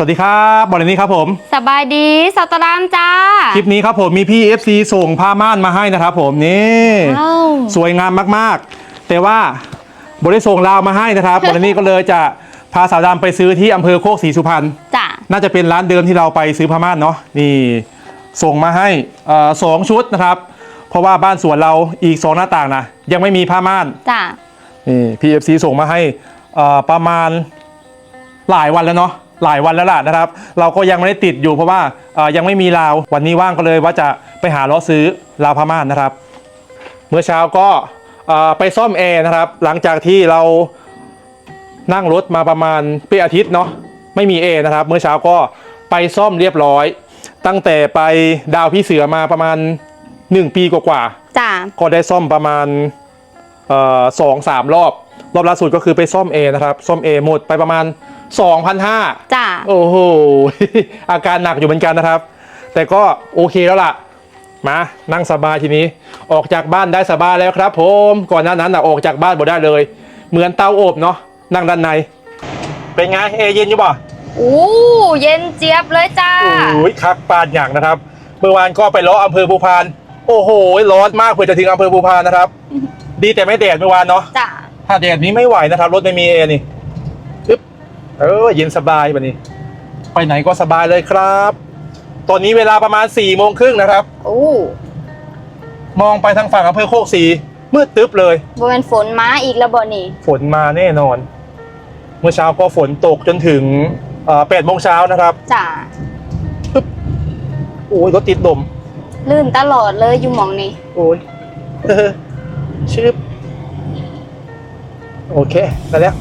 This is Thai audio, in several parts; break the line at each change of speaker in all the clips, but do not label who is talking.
วัสดีครับบอลนี้ครับผม
สบายดีสตรามจ้า
คลิปนี้ครับผมมีพี่ FC ส่งผ้าม่านมาให้นะครับผมนี่
ว้าว
สวยงามมากๆ แต่ว่าบริส่งลาวมาให้นะครับ บอลนี้ก็เลยจะพาสาวดำไปซื้อที่อำเภอโคกศรีสุพรรณ
จ้า
น่าจะเป็นร้านเดิมที่เราไปซื้อผ้าม่านเนาะนี่ส่งมาให้เอ่อสองชุดนะครับ เพราะว่าบ้านสวนเราอีกสองหน้าต่างนะยังไม่มีผ้าม่าน
จ้า
นี่ PFC ส่งมาให้เอ่อประมาณหลายวันแล้วเนาะ หลายวันแล้วล่ะนะครับ เราก็ยังไม่ได้ติดอยู่เพราะว่าเอ่อยังไม่มีราววันนี้ว่างก็เลยว่าจะไปหาล้อซื้อราวผ้าม่านนะครับ เมื่อเช้าก็เอ่อไปซ่อมแอร์นะครับ หลังจากที่เรานั่งรถมาประมาณเป็นอาทิตย์เนาะไม่มีแอร์นะครับ เมื่อเช้าก็ไปซ่อมเรียบร้อย ตั้งแต่ไปดาวพี่เสือมาประมาณ 1 ปีกว่าๆ
จ้า
ก็ได้ซ่อมประมาณเอ่อสองสามรอบ รอบล่าสุดก็คือไปซ่อมเอนะครับ ซ่อมเอหมดไปประมาณ 2,500
จ้า
โอ้โห อาการหนักอยู่เหมือนกันนะครับ แต่ก็โอเคแล้วล่ะ มานั่งสบายทีนี้ ออกจากบ้านได้สบายแล้วครับ ผม ก่อนหน้านั้นนะออกจากบ้านบ่ได้เลย เหมือนเตาอบเนาะ นั่งด้านใน เป็นไงเอเย็นอยู่ป่ะ
อู้เย็นเจี๊ยบเลยจ้า
โอ้ยคักปานอย่างนะครับ เมื่อวานก็ไปล้ออำเภอภูพาน โอ้โห ร้อนมากเพื่อจะถึงอำเภอภูพานนะครับ ดีแต่ไม่แดดเมื่อวานเนาะ
จ้า
ถ้าแดดนี้ไม่ไหวนะครับ รถไม่มีเอนี่อึ๊บเออเย็นสบายแบบนี้ ไปไหนก็สบายเลยครับ ตอนนี้เวลาประมาณ4ี่โมงครึ่งนะครับ
อู้
มองไปทางฝั่งอำเภอโคกศรีมืดตึ๊บเลย
บเป็นฝนม้าอีกแล้วบ่นี่
ฝนมาแน่นอน เมื่อเช้าก็ฝนตกจนถึงแปดโมงเช้านะครับ
จ้า
โอ้ยรถติดลม
ลื่นตลอดเลยอยู่หมองนี่
โอ้ยเออชืบ โอเคได้แล้ว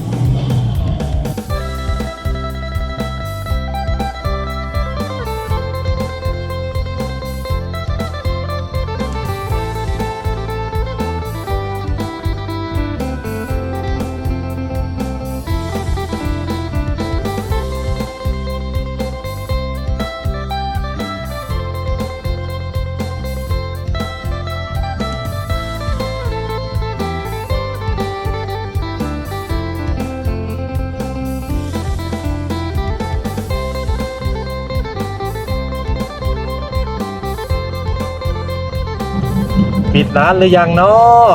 ปิดร้านหรือยังเนาะ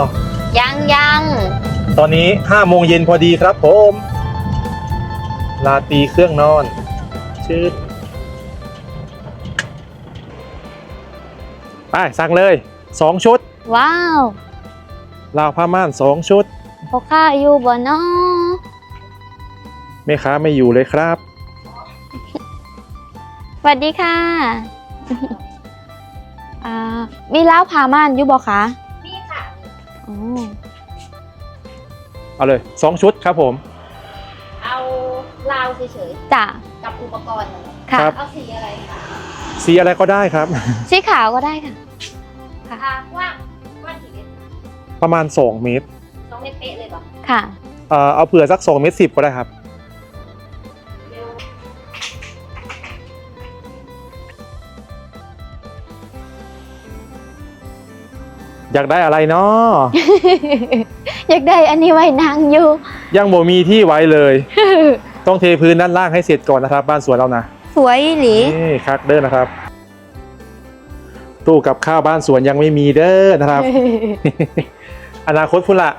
ยังยัง
ตอนนี้5โมงเย็นพอดีครับผม ลาตรีเครื่องนอน ชืดไปสั่งเลย2ชุด
ว้าว
ลาวผ้าม่าน2ชุด
พอข้าอยู่บ่เนาะ
แม่ค้าไม่อยู่เลยครับ
สวัสดีค่ะ อ่ามีล้าวพาม่านอยู่บ่คะ
มีค่ะ
อ๋อ
เอาเลย2ชุดครับผม
เอาลาวเฉย
จ้า
ๆกับอุปกรณ์น่ะ
ค่ะ
ครับ
เอาสีอะไรคะ
สีอะไรก็ได้ครับ
สีขาวก็ได้ค่ะ
อ่ากว้างกว้างกี่เมตร
ประมาณ 2 เมตร
สองเมตรเป๊ะเลยเหรอ
ค่ะ
เอ่อเอาเผื่อสัก2เมตร10ก็ได้ครับ อยากได้อะไรเนาะ
อยากได้อันนี้ไว้นางอยู่
ยังบ่มีที่ไว้เลย ต้องเทพื้นด้านล่างให้เสร็จก่อนนะครับ บ้านสวนเรานะ
สวยหลี
นี่คักเด้อนะครับ ตู้กับข้าวบ้านสวนยังไม่มีเด้อนะครับ อนาคตพุ่นละ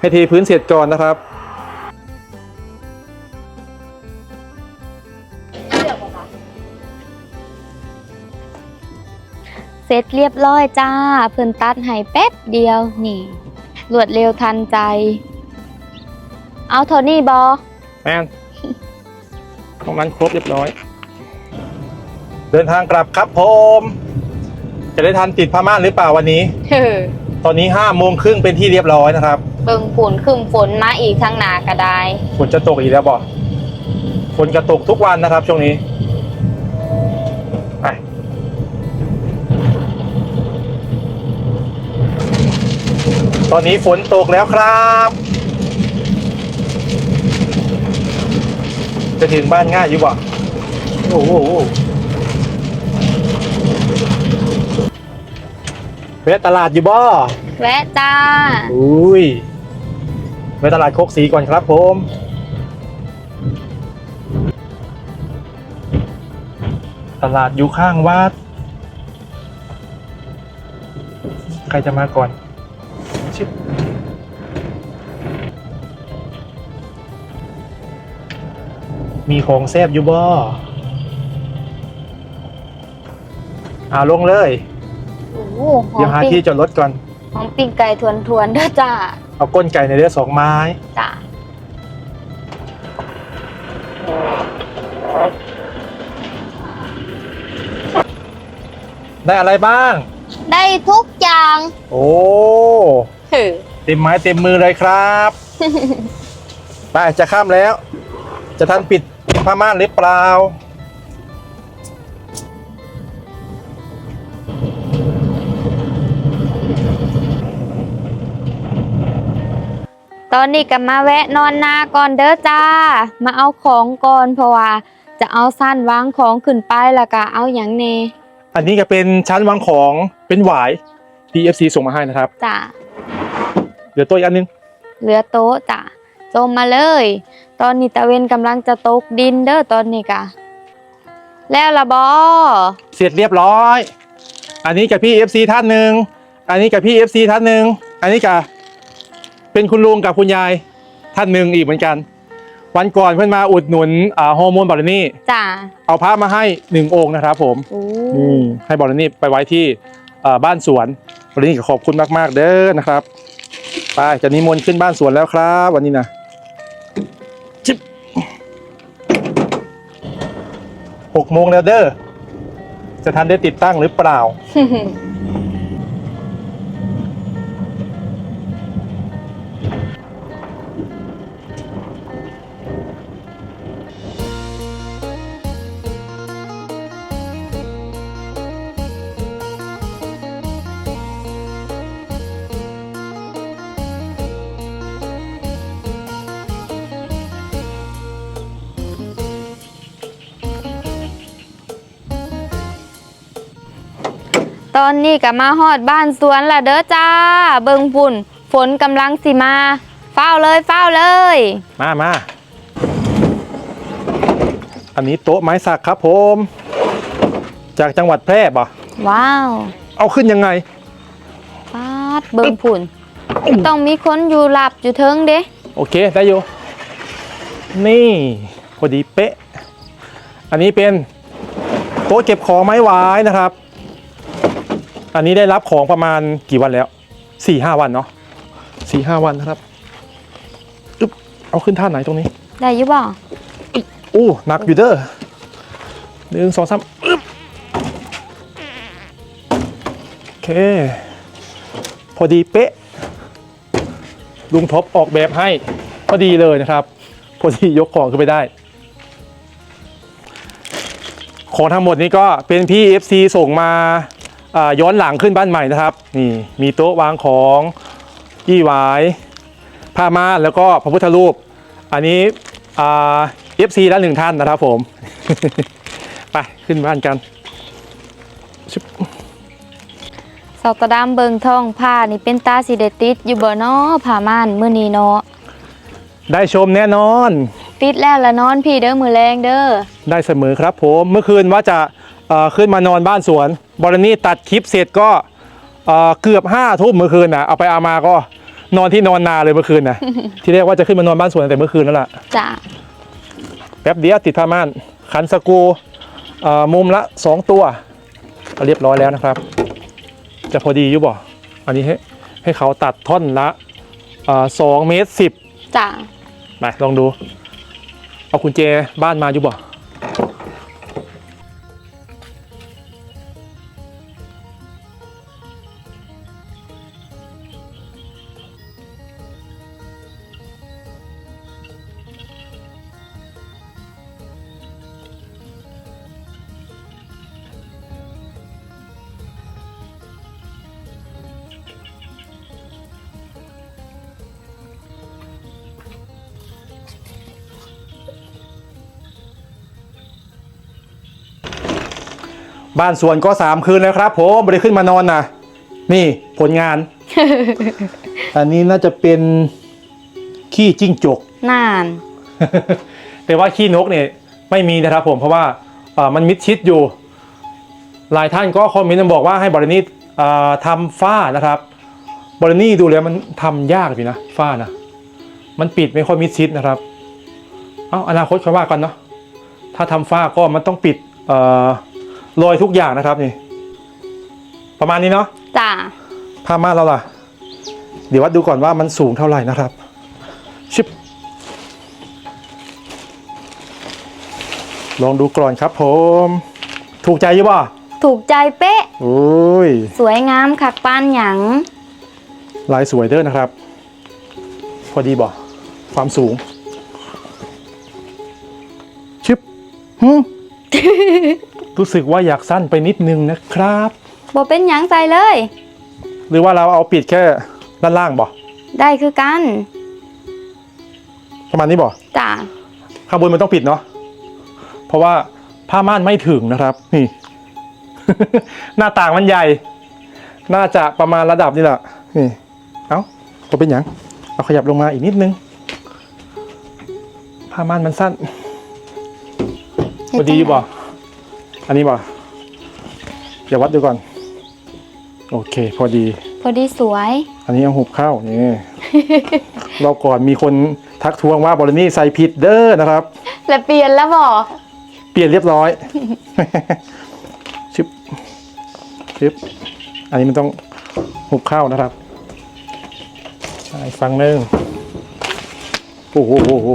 ให้เทพื้นเสร็จก่อนนะครับ
ร็
จเรียบร้อยจ้า เพิ่นตัดให้แป๊บเดียวนี่รวดเร็วทันใจ เอาโทนี่บอ
แมนตรงนั้นครบเรียบร้อย เดินทางกลับครับผม จะได้ทันติดผ้าม่านหรือเปล่าวันนี้ตอนนี้ห้าโมงครึ่งเป็นที่เรียบร้อยนะครับ
เบิ่งฝนขึ้นฝนมาอีกทางหนากระได
ฝนจะตกอีกแล้วบอกฝนจะตกทุกวันนะครับ ช่วงนี้ ตอนนี้ฝนตกแล้วครับ จะถึงบ้านง่ายอยู่บ่โอ้โหแวะตลาดอยู่บ่
แวะจ้า
อุ้ยแวะตลาดโคกสีก่อนครับผม ตลาดอยู่ข้างวัด ใครจะมาก่อน มีของแซบอยู่บ่อ่าลงเลย
โอ้โหหอ
เดี๋ยว
ม
หา
ปิ้ง
ที่จอดรถก่อน
หอมปิ้งไก่ทวนทวนๆเด้อจ้า
เอาก้นไก่ในเรือสองไม้
จ้า
ได้อะไรบ้าง
ได้ทุกอย่าง
โอ้
เฮ้อ
เต็มไม้เต็มมือเลยครับ ไปจะข้ามแล้ว จะทันปิด ผ้าม่านหรือเปล่า
ตอนนี้ก็มาแวะนอนนาก่อนเด้อจ้า มาเอาของก่อนเพราะว่าจะเอาสั้นวางของขึ้นไปแล้วก็เอาอย่างเน
อันนี้ก็เป็นชั้นวางของเป็นหวาย PFC ส่งมาให้นะครับ
จ้า
เดี๋ยวตัวอีกอันนึง
เหลือโต๊ะจ้ะ จมมาเลย ตอนนี้ตะเวนกำลังจะตกดินเด้อตอนนี้กะ แล้วละบอ
เสร็จเรียบร้อย อันนี้กับพี่ FC ท่านหนึ่ง อันนี้กับพี่ FC ท่านหนึ่ง อันนี้กับเป็นคุณลุงกับคุณยายท่านหนึ่งอีกเหมือนกัน วันก่อนเพื่อนมาอุดหนุนอ่าฮอร์โมนบอลนี่
จ้ะ
เอาพระมาให้หนึ่งองค์นะครับผม
โอ้
อืมให้บอลนี่ไปไว้ที่เอ่อบ้านสวนบอลนี่ก็ขอบคุณมาก ๆ เด้อนะครับ ไปจะนิมนต์ขึ้นบ้านสวนแล้วครับ วันนี้นะ หกโมงแล้วเด้อจะทันได้ติดตั้งหรือเปล่า
อนนี้ก็มาฮอดบ้านสวนละเด้อจ้า เบิงปุ่น ฝนกำลังสิมา เฝ้าเลยเฝ้าเลย
มามา อันนี้โต๊ะไม้สักครับผม จากจังหวัดแพร่บ่
ว้าว
เอาขึ้นยังไง
ปาดเบิงปุ่น ต้องมีคนอยู่หลับอยู่เทิงเด้
โอเคได้อยู่ นี่พอดีเป๊ะ อันนี้เป็นโต๊ะเก็บของไม้หวายนะครับ อันนี้ได้รับของประมาณกี่วันแล้วสี่ห้าวันเนาะสี่ห้าวันนะครับอึ๊บเอาขึ้นท่าไหนตรงนี้
ได้อยุบ่
อู้หนักอยู่เด้อหนึ่งสองสามอึ๊บโอเค พอดีเป๊ะ ลุงทบออกแบบให้ พอดีเลยนะครับ พอดียกของขึ้นไปได้ ของทั้งหมดนี้ก็เป็นพี่ FC ส่งมาอ่า ย้อนหลังขึ้นบ้านใหม่นะครับนี่มีโต๊ะวางของยี่หวายผ้าม่านแล้วก็พระพุทธรูป อันนี้อ่า FC ละหนึ่งท่านนะครับผม ไปขึ้นบ้านกันชิบ
สาวตะดามเบิงท้องผ้านี่เป็นตาสิเดติดอยู่บ่เนาะผ้าม่านมื้อนี้เนาะ
ได้ชมแน่นอน
ติดแล้วละนอนพี่เด้อมือแรงเด้อ
ได้เสมอครับผมเมื่อคืนว่าจะเอ่อ ขึ้นมานอนบ้านสวน บรนี่ตัดคลิปเสร็จก็เอ่อเกือบห้าทุ่มเมื่อคืนนะเอาไปเอามาก็นอนที่นอนนาเลยเมื่อคืนนะที่เรียกว่าจะขึ้นมานอนบ้านสวนตั้งแต่เมื่อคืนนั่นแหละ
จ้ะ
แป๊บเดียวติดผ้าม่านขันสกรูเอ่อมุมละสองตัวก็เรียบร้อยแล้วนะครับ จะพอดีอยู่บ่อันนี้ให้ให้เขาตัดท่อนละเอ่อสองเมตรสิบ
จ้ะ
ไปลองดู เอากุญแจบ้านมาอยู่บ่ บ้านสวนก็สามคืนแล้วครับผมไม่ได้ขึ้นมานอนนะนี่ผลงาน อันนี้น่าจะเป็นขี้จิ้งจก
นาน
แต่ว่าขี้นกเนี่ยไม่มีนะครับผมเพราะว่าเอ่อมันมิดชิดอยู่ หลายท่านก็คอมเมนต์มาบอกว่าให้บรินี่อ่าทำฝ้านะครับบรินี่ดูแล้วมันทำยากอยู่นะฝ้านะมันปิดไม่ค่อยมิดชิดนะครับเอาอนาคตค่อยว่ากันเนาะถ้าทำฝ้าก็มันต้องปิดเอ่อ รอยทุกอย่างนะครับนี่ ประมาณนี้เนาะ
จ้า
ผ้าม่านเราล่ะ เดี๋ยววัดดูก่อนว่ามันสูงเท่าไหร่นะครับ ชิบลองดูก่อนครับผม ถูกใจยี่บ่
ถูกใจเป๊ะ
โอ้ย
สวยงามคักปานหยัง
ลายสวยเด้อนะครับ พอดีบ่ความสูง ชิบหึ รู้สึกว่าอยากสั้นไปนิดนึงนะครับ
บ่เป็นหยังใส่เลย
หรือว่าเราเอาปิดแค่ด้านล่างบ่
ได้คือกัน
ประมาณนี้บ่
จ้า
ข้างบนมันต้องปิดเนาะเพราะว่าผ้าม่านไม่ถึงนะครับ นี่ หน้าต่างมันใหญ่ น่าจะประมาณระดับนี่แหละนี่ เอ้าก็เป็นหยังเอาขยับลงมาอีกนิดนึงผ้าม่านมันสั้นพอดีอยู่บ่ อันนี้บ่เดี๋ยววัดดูก่อน โอเค พอดี
พอดีสวย
อันนี้เอาหุบเข้านี่ เราก่อนมีคนทักท้วงว่าบรินี่ใส่ผิดเด้อนะครับ
แล้วเปลี่ยนแล้วบ่
เปลี่ยนเรียบร้อยชึบชึบอันนี้มันต้องหุบเข้านะครับอีกฝั่งหนึ่งโอ้โหโอ้โห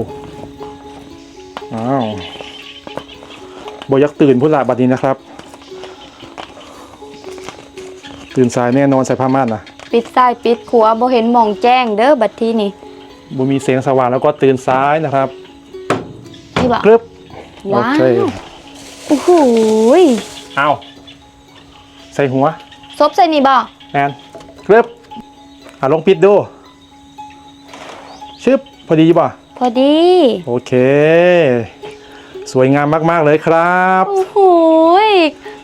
อ้าว บอยักตื่นพุ่นละบัดนี้นะครับ ตื่นสายแน่นอนใส่ผ้าม่านนะ
ปิดซ้ายปิดขวาบ่เห็นหมองแจ้งเด้อบัดทีนี่
บ่มีเสียงสว่างแล้วก็ตื่นซ้ายนะครับ
นี่บ่
กรึบโอ
ว้า
เค
วโอ้โหย
เอาใส่หัว
ซบใส่นี่บ่
แอนกรึบอะลองปิดดูชึบพอดีป่ะ
พอดี
โอเค สวยงามมาก ๆ เลยครับ
โอ้โหย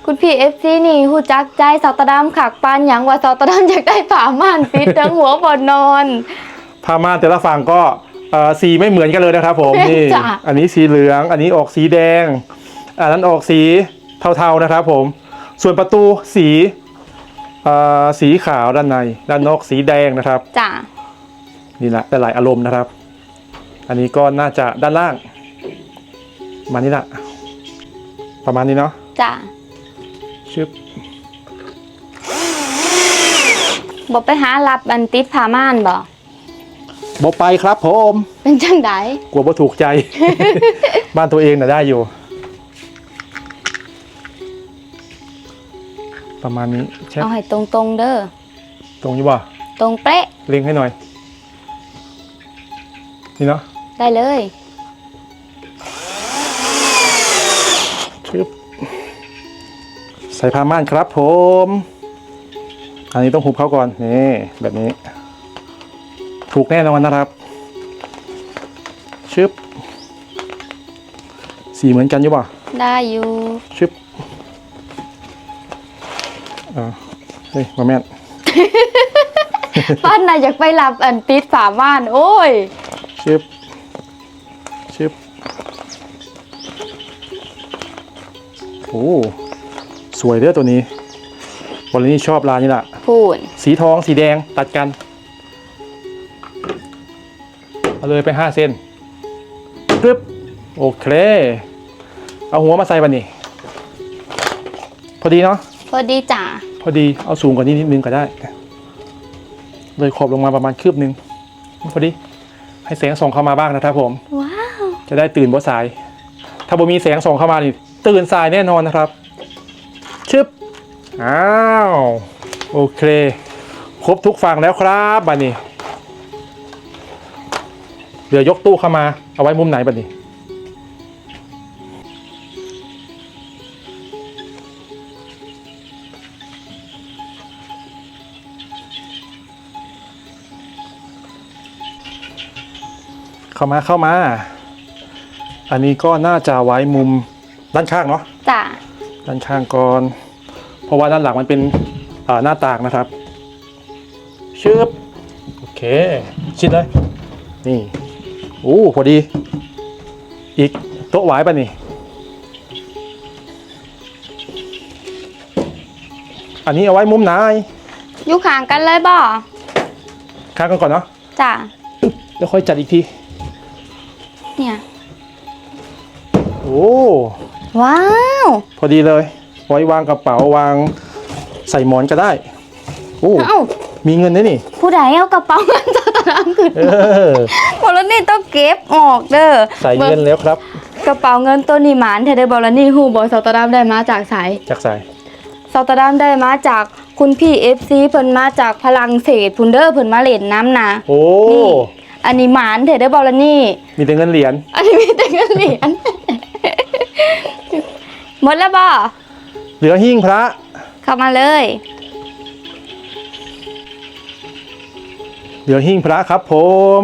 คุณพี่เอฟซีนี่หูจักใจสาวตะดำขักปานหยังว่าสาวตะดำอยากได้ผ้าม่านปิดทั้งหัวบ่นอน
ผ้าม่านแต่ละฝั่งก็เอ่อสีไม่เหมือนกันเลยนะครับผมนี่
จ้ะ
อันนี้สีเหลือง อันนี้ออกสีแดง อันนั้นออกสีเทาๆนะครับผม ส่วนประตูสีเอ่อสีขาวด้านใน ด้านนอกสีแดงนะครับ
จ้า
นี่แหละหลายๆอารมณ์นะครับ อันนี้ก็น่าจะด้านล่าง มานี่แหละประมาณนี้เนาะ
จ้า
ชึบ
บ่ไปหารับอันติดผ้าม่านบ่
บไปครับผม
เป็นจังได
กลัวว่าถูกใจ บ้านตัวเองน่ะได้อยู่ ประมาณนี้แช่
เอาให้ตรงๆเด้อ
ตรงนี้บ่
ตรงเป๊ะ
เล็งให้หน่อย นี่เนาะ
ได้เลย
ชึบใส่ผ้าม่านครับผม อันนี้ต้องหุบเขาก่อน นี่แบบนี้ ถูกแน่นอนนะครับ ชึบ สีเหมือนกันอยู่บ่
ได้อยู่
ชึบ อ่า เฮ้ยมาแม่น
ป้านน่ะอยากไปรับอันติดผ้าม่าน โอ้ย
ชึบ โอ้สวยเด้อตัวนี้วันนี้ชอบลายนี้แหละ
พูน
สีทองสีแดงตัดกัน เอาเลยไปห้าเส้นปึ๊บโอเค เอาหัวมาใส่บันนี้พอดีเนาะ
พอดีจ้า
พอดีเอาสูงกว่านี้นิดนึงก็ได้ เลยขอบลงมาประมาณคืบหนึง พอดี ให้แสงส่องเข้ามาบ้างนะครับผม
ว้าว
จะได้ตื่นบ่สาย ถ้าบ่มีแสงส่องเข้ามานี่ ตื่นสายแน่นอนนะครับ ชึบ อ้าว โอเค ครบทุกฝั่งแล้วครับบัดนี้เหลือยกตู้เข้ามา เอาไว้มุมไหนบัดนี้เข้ามาเข้ามา อันนี้ก็น่าจะไว้มุม ด้านข้างเนาะ
จ้า
ด้านข้างก่อน เพราะว่าด้านหลังมันเป็นอ่าหน้าต่างนะครับชึบโอเค ชิดเลย นี่โอ้พอดี อีกโต๊ะหวายป่ะนี่ อันนี้เอาไว้มุมไหน
อยู่ข้างกันเลยบ่
ค้างกันก่อนเนาะ
จ้ะ
แล้วค่อยจัดอีกที
เนี่ย
โอ้
ว้าว
พอดีเลย ไว้วางกระเป๋าวางใส่หมอนก็ได้โอ้
เอ้า
มีเงินด้วยนี่
ผู้ใดเอากระเป๋าเงินสตางค์ขึ้น
เออ
บอลนี่ต้องเก็บออกเด้อ
ใส่เงินแล้วครับ
กระเป๋าเงินตัวนี้หมานเทเดบอลนี่ฮูบอสตอร์ดัมได้มาจากไส
จากใส่
สตอร์ดัมได้มาจากคุณพี่เอฟซีเพิ่นมาจากพลังเศสพุนเดอร์เพิ่นมาเล่นน้ำนะ
โอ้
นี่อันนี้หมานเทเดบอลนี่
มีแต่เงินเหรียญ
อันนี้มีแต่เงินเหรียญ หมดแล้วบ่
เหลือหิ้งพระ
เข้ามาเลย
เหลือหิ้งพระครับ ผม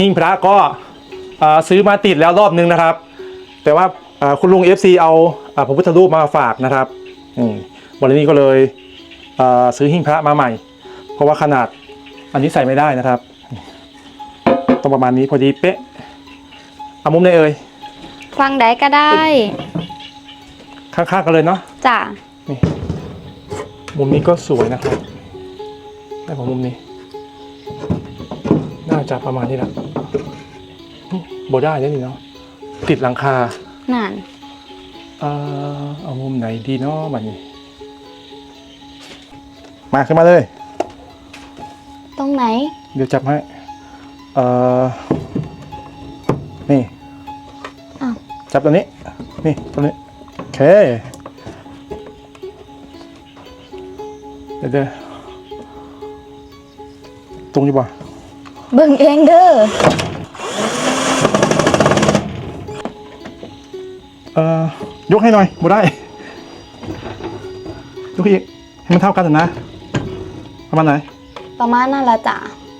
หิ้งพระก็อ่าซื้อมาติดแล้วรอบนึงนะครับ แต่ว่าอ่าคุณลุง FC เอาอ่าพระพุทธรูปมาฝากนะครับอืมวันนี้ก็เลยอ่าซื้อหิ้งพระมาใหม่ เพราะว่าขนาดอันนี้ใส่ไม่ได้นะครับต้องประมาณนี้พอดีเป๊ะเอามุมไหนเอ่ย
ฟังใดก็ได้
ข้างๆกันเลยเนาะ
จ้ะ
นี่มุมนี้ก็สวยนะครับได้ของมุมนี้ น่าจะประมาณนี้แหละอื้อโบได้ได้นี่เนาะติดหลังคา
นั่น
เอ่อเอามุมไหนดีเนาะบัดนี้ มาขึ้นมาเลย
ตรงไหน
เดี๋ยวจับให้เอ่อนี่
อ้าว
จับตัวนี้ นี่ตัวนี้โอ เค เดี๋ยวเดี๋ยวตรงอยู่ป่ะ
เบิ่งเองเด้อ
เอ่อยกให้หน่อยบ่ได้ ยกอีก ให้มันเท่ากันเถอะนะ ประมาณไหน
ประมาณนั่นละจ้ะ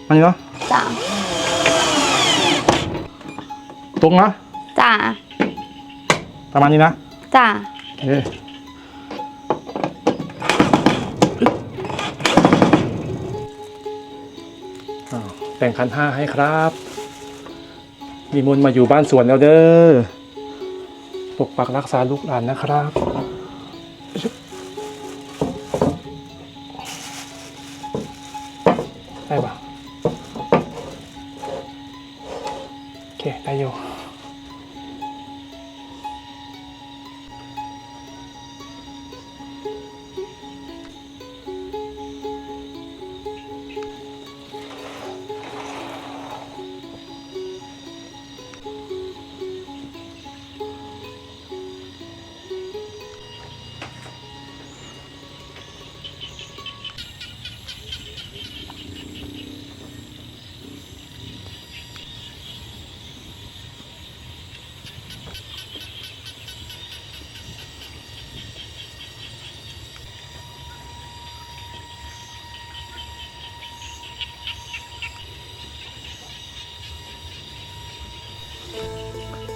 อันนี้เนาะ
จ้ะ
ตรงนะ
จ้ะ
ประมาณนี้นะ
จ้ะ
เคอ้าวแต่งคันห้าให้ครับมีมนต์มาอยู่บ้านสวนแล้วเด้อปกปักรักษาลูกหลานนะครับ ได้ปะ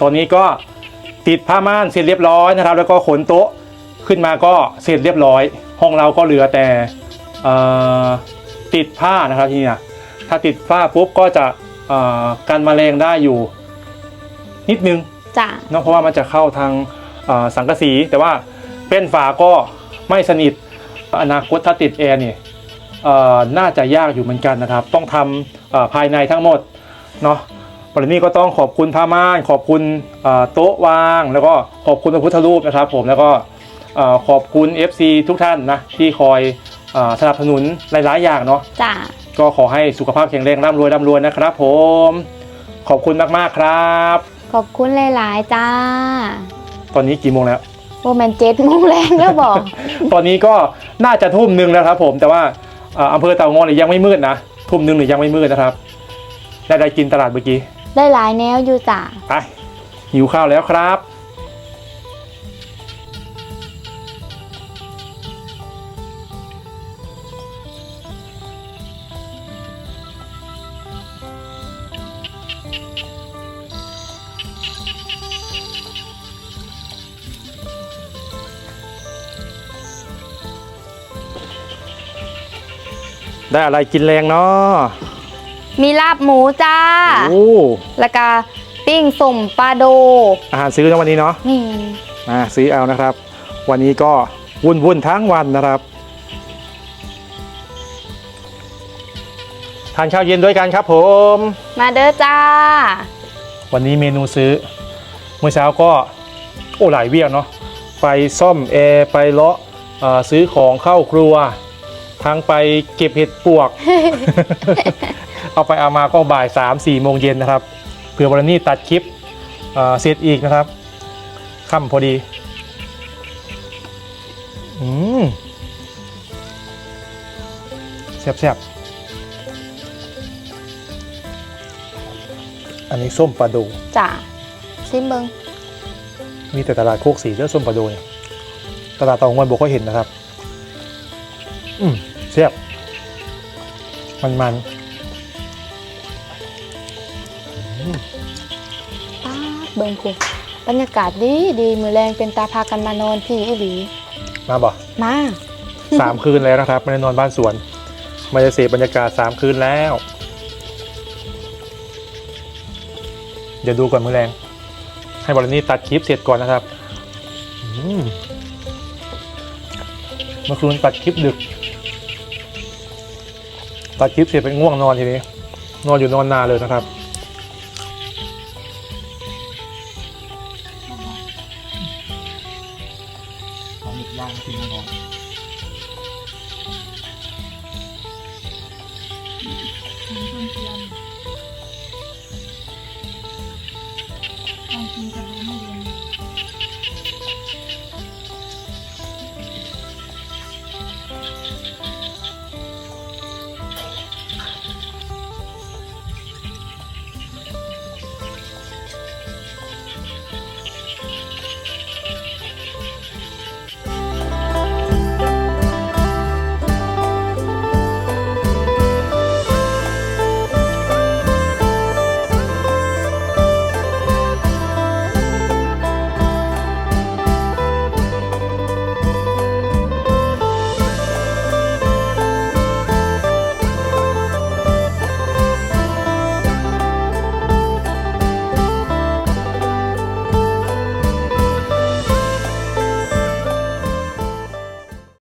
ตอนนี้ก็ติดผ้าม่านเสร็จเรียบร้อยนะครับ แล้วก็ขนโต๊ะขึ้นมาก็เสร็จเรียบร้อย ห้องเราก็เหลือแต่เอ่อติดผ้านะครับที่เนี่ยถ้าติดผ้าปุ๊บก็จะเอ่อกันแมลงได้อยู่ นิดนึง
จ้ะ
เนอะเพราะว่ามันจะเข้าทางเอ่อสังกะสี แต่ว่าเป็นฝาก็ไม่สนิทอนาคตถ้าติดแอร์เนี่ยเอ่อน่าจะยากอยู่เหมือนกันนะครับ ต้องทำเอ่อภายในทั้งหมดเนาะ วันนี้ก็ต้องขอบคุณผ้าม่าน ขอบคุณเอ่อโต๊ะวาง แล้วก็ขอบคุณพระพุทธรูปนะครับ ผมแล้วก็เอ่อขอบคุณ FC ทุกท่านนะที่คอยเอ่อสนับสนุนหลายๆอย่างเนาะ
จ้ะ
ก็ขอให้สุขภาพแข็งแรงร่ำรวยร่ำรวยนะครับ ผม ขอบคุณมากๆครับ
ขอบคุณหลายๆจ้า
ตอนนี้กี่โมงแล้ว
โมเมนเจ็ดโมงแรงแล้วบอก
ตอนนี้ก็น่าจะทุ่มหนึ่งแล้วครับ ผมแต่ว่าเอ่ออำเภอเต่างอยเนี่ยยังไม่มืดนะทุ่มหนึ่งหรือยังไม่มืดนะครับได้ได้กินตลาดเมื่อกี้
ได้หลายแนวอยู่จ้ะ
ไปหิวข้าวแล้วครับ ได้อะไรกินแรงเนาะ
มีลาบหมูจ้า
โอ้
แล้วก็ปิ้งสมปลาโด
อาหารซื้อนะวันนี้เนาะมาซื้อเอานะครับ วันนี้ก็วุ่นวุ่นทั้งวันนะครับทานข้าวเย็นด้วยกันครับผม
มาเด้อจ้า
วันนี้เมนูซื้อ เมื่อเช้าก็โอ้หลายเวียกเนาะไปซ่อมแอร์ไปเลาะซื้อของเข้าครัว ทั้งไปเก็บเห็ดปวก เอาไปเอามาก็บ่าย3ามสี่โมงเย็นนะครับเผื่อวันนี้ตัดคลิปเอ่อเสร็จอีกนะครับค่ำพอดีอืมแซ่บๆอันนี้ส้มปลาดู
จ้าซิมเบิง
มีแต่ตลาดโคกสีเลือส้มปลาดูเนี่ยตลาดเตางอยบอกก็เห็นนะครับ อืมแซ่บมันมัน
เบิงคุณบรรยากาศดีดีมือแรงเป็นตาพากันมานอนพี่อีหลี
มาบ่
มา
สามคืนแล้วนะครับไม่ได้นอนบ้านสวนไม่ได้เสพบรรยากาศสามคืนแล้ว เดี๋ยวดูก่อนมือแรง ให้บอลนี่ตัดคลิปเสร็จก่อนนะครับมเมื่อคืนตัดคลิปดึก ตัดคลิปเสร็จไปง่วงนอนทีนี้ นอนอยู่นอนนานเลยนะครับ